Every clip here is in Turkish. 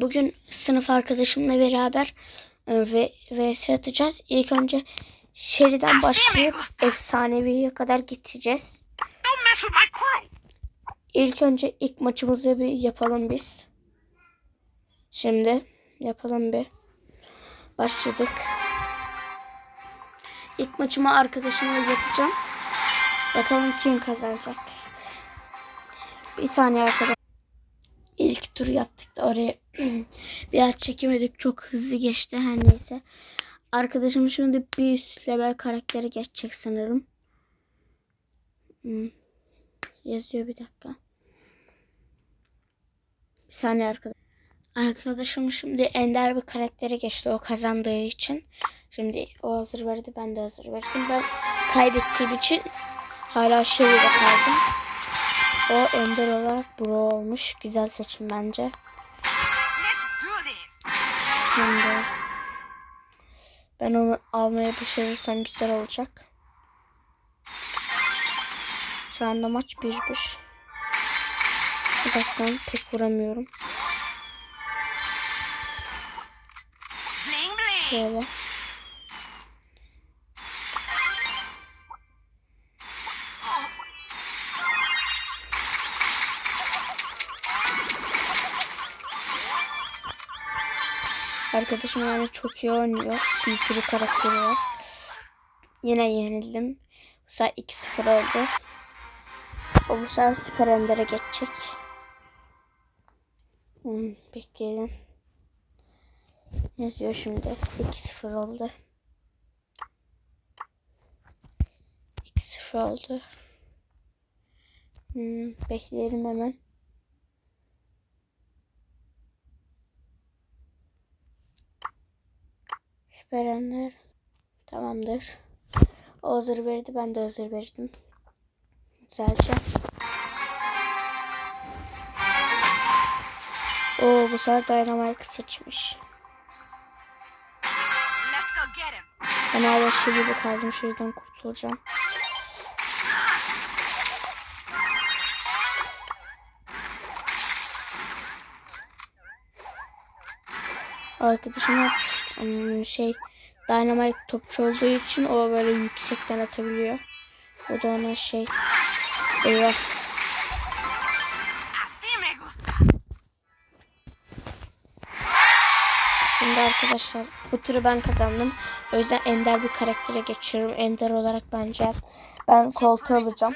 Bugün sınıf arkadaşımla beraber ve vs atacağız. İlk önce Şeri'den başlayıp efsaneviye kadar gideceğiz. İlk önce ilk maçımızı bir yapalım biz. Şimdi yapalım bir. Başladık. İlk maçımı arkadaşımla yapacağım. Bakalım kim kazanacak. Bir saniye arkadaşlar. İlk tur yaptık da oraya bir yer çekemedik. Çok hızlı geçti her neyse. Arkadaşım şimdi bir üst level karakteri geçecek sanırım. Hmm. Yazıyor bir dakika. Bir saniye arkadaş. Arkadaşım şimdi ender bir karaktere geçti o kazandığı için. Şimdi o hazır verdi ben de hazır verdim. Ben kaybettiğim için hala şeyde kaldım. O ender olarak bro olmuş. Güzel seçim bence. Şimdi ben onu almaya başarırsam güzel olacak. Şu anda maç 1-1. Uzaktan pek vuramıyorum. Şöyle. Arkadaşım yani çok iyi oynuyor. Bir sürü karakteri var. Yine yenildim. Bu sefer 2-0 oldu. O bu sefer Süper Ender'e geçecek. Hmm, bekleyelim. Yazıyor şimdi. 2-0 oldu. 2-0 oldu. Hmm, bekleyelim hemen. Süper Ender. Tamamdır. O hazır verdi. Ben de hazır verdim. Güzelce. Oo bu sefer Dynamite seçmiş. Ben hala şey gibi kaldım. Şuradan kurtulacağım. Arkadaşıma ım, şey Dynamite topçu olduğu için o böyle yüksekten atabiliyor. O da ona şey eyvah. Şimdi arkadaşlar bu turu ben kazandım. O yüzden ender bir karaktere geçiyorum. Ender olarak bence ben koltuğu alacağım.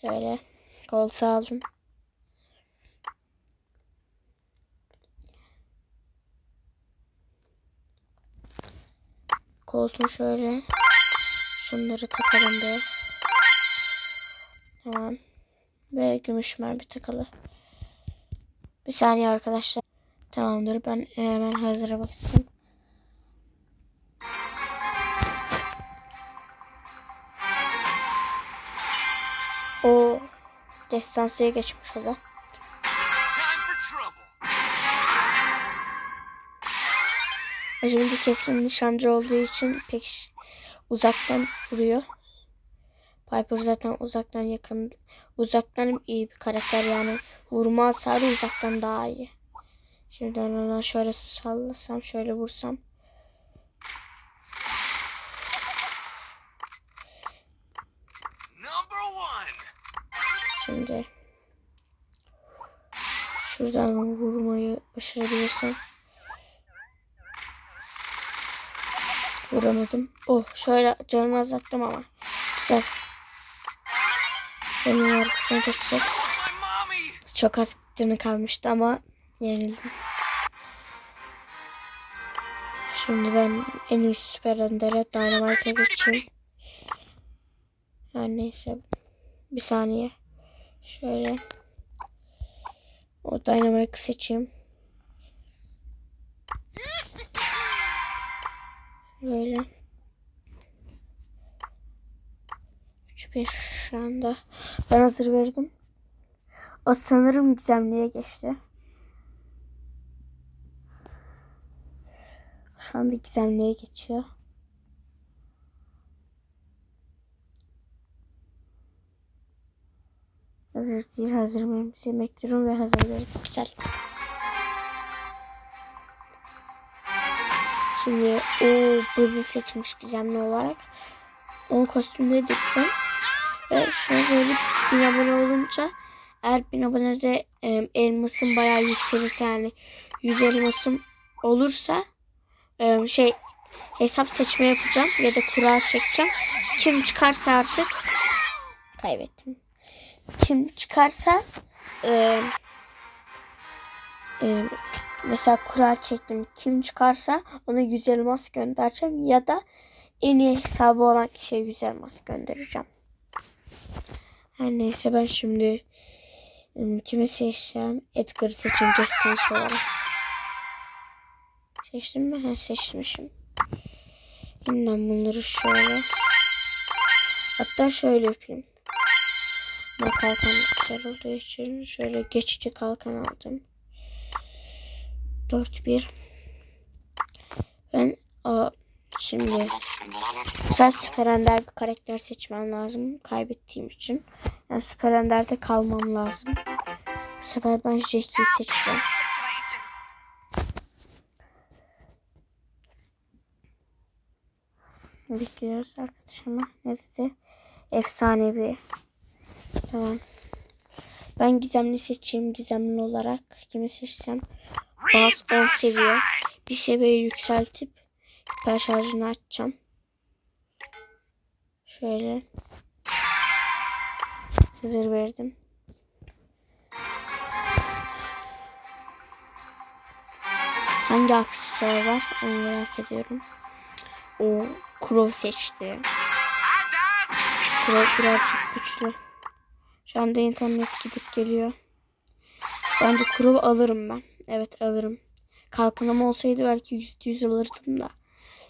Şöyle koltuğu aldım. Koltuğu şöyle. Şunları takalım bir. Tamam. Ve gümüş mermi takalı. Bir saniye arkadaşlar. Tamamdır ben hemen hazıra basayım. O destansıya geçmiş o. Şimdi keskin nişancı olduğu için pek uzaktan vuruyor. Piper zaten uzaktan yakın uzaktan iyi bir karakter yani vurma hasarı uzaktan daha iyi. Şimdi ben ona şöyle sallasam şöyle vursam. Şimdi şuradan vurmayı başarabilirsem. Vuramadım. Oh şöyle canımı azalttım ama. Güzel. Onun arkasına mommy. Çok az canı kalmıştı ama yenildim. Şimdi ben en iyi süper endere Dynamite'e geçeyim. Her neyse. Bir saniye. Şöyle. O Dynamite'ı seçeyim. Böyle. 3-1 şu anda. Ben hazır verdim. O sanırım gizemliye geçti. Şu anda gizemliye geçiyor. Hazır değil. Hazır mıyım? Seni bekliyorum ve hazır verdim. Güzel. Şimdi o bızı seçmiş gizemli olarak. Onun kostümleri diksin. Ve şöyle söyleyeyim. 1000 abone olunca eğer 1000 abonede e, elmasım bayağı yükselirse yani 100 elmasım olursa e, şey hesap seçme yapacağım ya da kura çekeceğim. Kim çıkarsa artık kaybettim. Kim çıkarsa e, e, mesela kura çektim. Kim çıkarsa ona 100 elmas göndereceğim ya da en iyi hesabı olan kişiye 100 elmas göndereceğim. Her neyse ben şimdi kimi seçsem Edgar'ı seçeyim destans olarak. Seçtim mi? Ha seçmişim. Yeniden bunları şöyle. Hatta şöyle yapayım. Bu kalkan olduğu için şöyle geçici kalkan aldım. 4-1. Ben o, şimdi güzel süper ender bir karakter seçmem lazım. Kaybettiğim için. Yani süper enderde kalmam lazım. Bu sefer ben Jackie'yi seçeceğim. Bekliyoruz arkadaşıma. Ne dedi? Efsanevi. Tamam. Ben gizemli seçeyim. Gizemli olarak kimi seçsem? Bas 10 seviye. Bir seviye yükseltip hiper şarjını açacağım. Şöyle. Hazır verdim. Hangi aksesuar var? Onu merak ediyorum. O Crow seçti. Crow birazcık güçlü. Şu anda internet gidip geliyor. Bence Crow alırım ben. Evet alırım. Kalkanım olsaydı belki yüzde yüz alırdım da.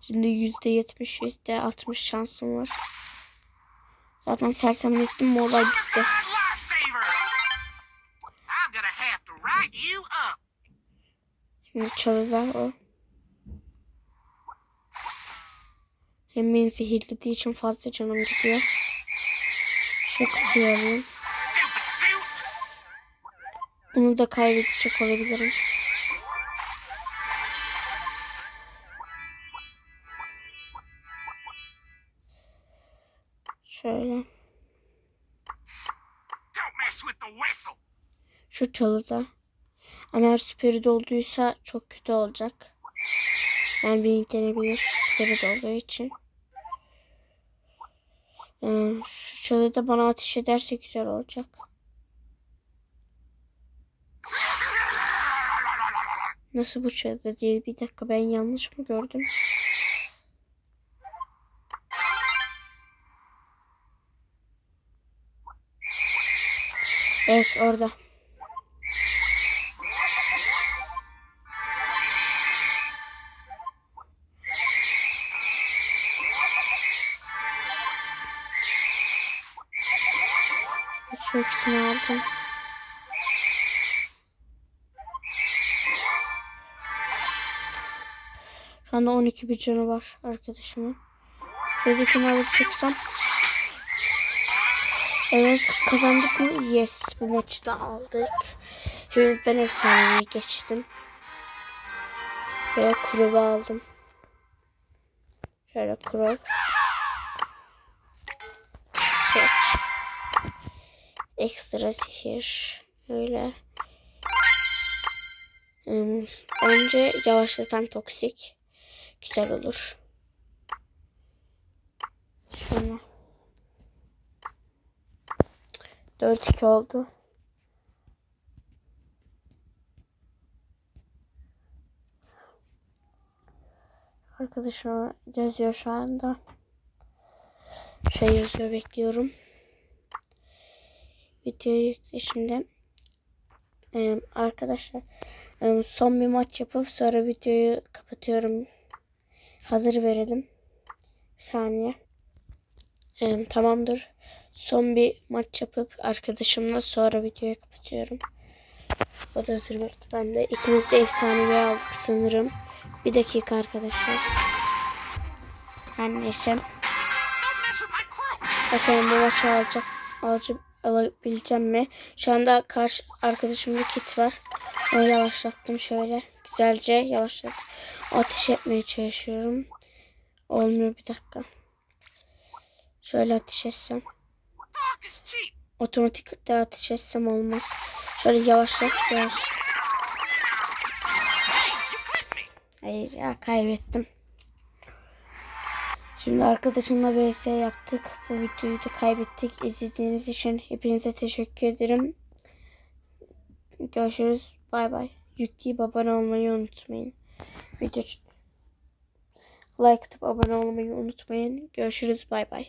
Şimdi yüzde yetmiş, yüzde altmış şansım var. Zaten sersemlettim mi olay bitti. Şimdi çalıda o. Hem beni zehirlediği için fazla canım gidiyor. Şu kutuyu alayım. Bunu da kaybedecek olabilirim. Şöyle. Şu çalıda. Eğer süperi dolduysa çok kötü olacak. Yani bir gelebilir süperi dolduğu için. Ee, şu çalıda bana ateş ederse güzel olacak. Nasıl bu çalıda değil? Bir dakika ben yanlış mı gördüm? Evet orada. Şu ikisini Şu anda 12 bir canı var arkadaşımın. Şuradakini alıp çıksam. Evet kazandık mı? Yes bu maçı da aldık. Şimdi ben efsaneyi geçtim. Ve kurubu aldım. Şöyle kurul. Seç. Ekstra sihir. Öyle. Bence yavaşlatan toksik. Güzel olur. Şöyle. 4-2 oldu. Arkadaşım yazıyor şu anda. Şey yazıyor bekliyorum. Videoyu yükle şimdi. Ee, arkadaşlar son bir maç yapıp sonra videoyu kapatıyorum. Hazır verelim. Bir saniye. Ee, tamamdır. Son bir maç yapıp arkadaşımla sonra videoyu kapatıyorum. O da hazır verdi. Ben de ikimiz de efsanevi aldık sanırım. Bir dakika arkadaşlar. Her neyse. Bakalım bu maçı alacak. Alacak, alabileceğim mi? Şu anda karşı arkadaşımda kit var. Onu yavaşlattım şöyle. Güzelce yavaşlattım. Ateş etmeye çalışıyorum. Olmuyor bir dakika. Şöyle ateş etsem. Otomatik de ateş etsem olmaz. Şöyle yavaşlat yavaş. Hayır ya kaybettim. Şimdi arkadaşımla vs yaptık. Bu videoyu da kaybettik. İzlediğiniz için hepinize teşekkür ederim. Görüşürüz. Bay bay. Yükleyip abone olmayı unutmayın. Video like atıp abone olmayı unutmayın. Görüşürüz. Bay bay.